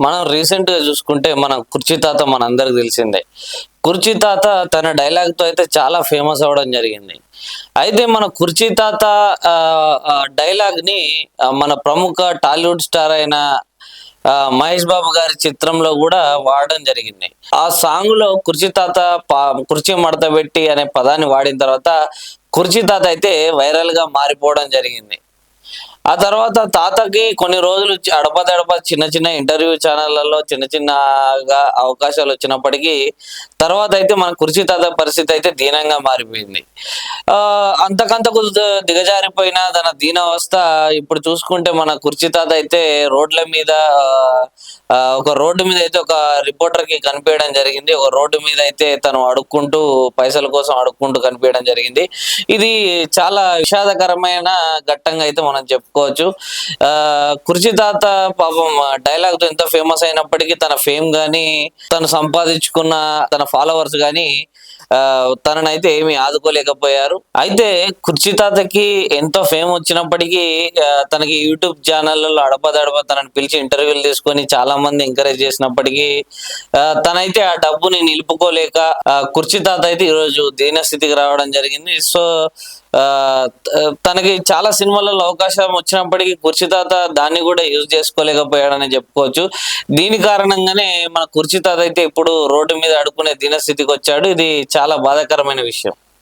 మనం రీసెంట్గా చూసుకుంటే మన కుర్చీ తాత మన అందరికి తెలిసిందే. కుర్చీ తాత తన డైలాగ్తో అయితే చాలా ఫేమస్ అవ్వడం జరిగింది. అయితే మన కుర్చీ తాత డైలాగ్ని మన ప్రముఖ టాలీవుడ్ స్టార్ అయిన మహేష్ బాబు గారి చిత్రంలో కూడా వాడడం జరిగింది. ఆ సాంగ్లో కుర్చీ తాత పా- కుర్చీ మడత పెట్టి అనే పదాన్ని వాడిన తర్వాత కుర్చీ తాత అయితే వైరల్గా మారిపోవడం జరిగింది. ఆ తర్వాత తాతకి కొన్ని రోజులు అడపదడప చిన్న చిన్న ఇంటర్వ్యూ ఛానళ్ళలో చిన్న చిన్నగా అవకాశాలు వచ్చినప్పటికీ తర్వాత అయితే మన కుర్చీ తాత పరిస్థితి అయితే దీనంగా మారిపోయింది. ఆ అంతకంతకు దిగజారిపోయిన తన దీనావస్థ ఇప్పుడు చూసుకుంటే మన కుర్చీ తాత అయితే రోడ్ల మీద ఒక రోడ్డు మీద అయితే ఒక రిపోర్టర్కి కనిపించడం జరిగింది. ఒక రోడ్డు మీద అయితే తను అడుక్కుంటూ పైసల కోసం అడుక్కుంటూ కనిపించడం జరిగింది. ఇది చాలా విషాదకరమైన ఘట్టంగా అయితే మనం చెప్పుకోవచ్చు. ఆ తాత పాపం డైలాగ్తో ఎంత ఫేమస్ అయినప్పటికీ తన ఫేమ్ గాని తను సంపాదించుకున్న తన ఫాలోవర్స్ గాని తనని తననైతే ఏమి ఆదుకోలేకపోయారు. అయితే కుర్చీ తాతకి ఎంతో ఫేమ్ వచ్చినప్పటికీ తనకి యూట్యూబ్ ఛానళ్ళలో అడపదడప తనని పిలిచి ఇంటర్వ్యూలు తీసుకొని చాలా మంది ఎంకరేజ్ చేసినప్పటికీ తనైతే ఆ డబ్బుని నిలుపుకోలేక ఆ, తాత అయితే ఈరోజు దీనస్థితికి రావడం జరిగింది. సో తనకి చాలా సినిమాలలో అవకాశం వచ్చినప్పటికీ కుర్చీతాత దాన్ని కూడా యూజ్ చేసుకోలేకపోయాడని చెప్పుకోవచ్చు. దీని కారణంగానే మన కుర్చీతాత అయితే ఇప్పుడు రోడ్డు మీద అడుకునే దినస్థితికి వచ్చాడు. ఇది చాలా బాధాకరమైన విషయం.